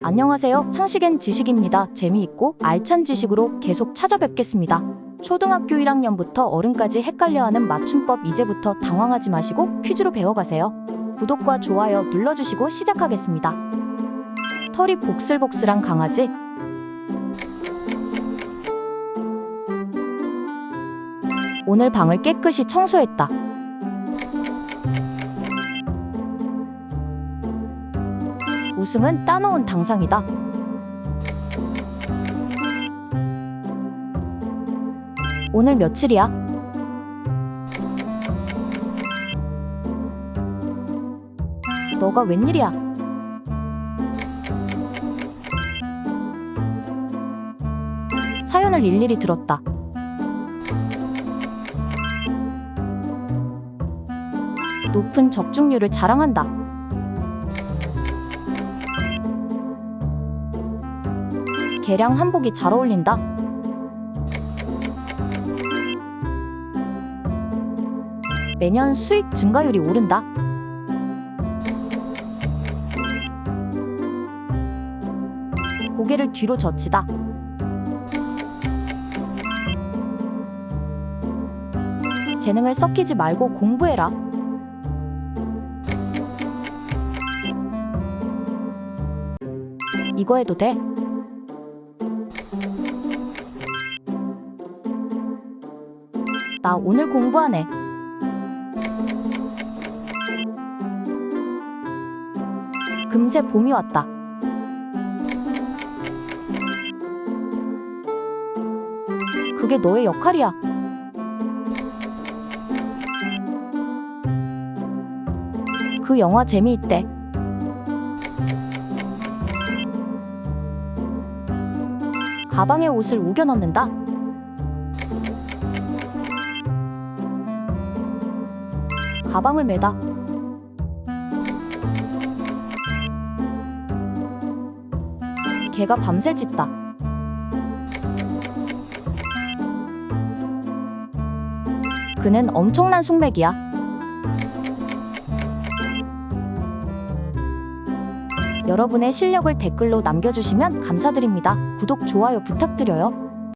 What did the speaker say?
안녕하세요. 상식엔 지식입니다. 재미있고 알찬 지식으로 계속 찾아뵙겠습니다. 초등학교 1학년부터 어른까지 헷갈려하는 맞춤법 이제부터 당황하지 마시고 퀴즈로 배워가세요. 구독과 좋아요 눌러주시고 시작하겠습니다. 털이 복슬복슬한 강아지. 오늘 방을 깨끗이 청소했다. 우승은 따놓은 당상이다. 오늘 며칠이야? 너가 웬일이야? 사연을 일일이 들었다. 높은 적중률을 자랑한다. 개량 한복이 잘 어울린다. 매년 수익 증가율이 오른다. 고개를 뒤로 젖히다. 재능을 썩히지 말고 공부해라. 이거 해도 돼? 나 오늘 공부하네. 금세 봄이 왔다. 그게 너의 역할이야. 그 영화 재미있대. 가방에 옷을 우겨 넣는다. 가방을 매다. 개가 밤새 짖다. 그는 엄청난 숙맥이야. 여러분의 실력을 댓글로 남겨주시면 감사드립니다. 구독, 좋아요 부탁드려요.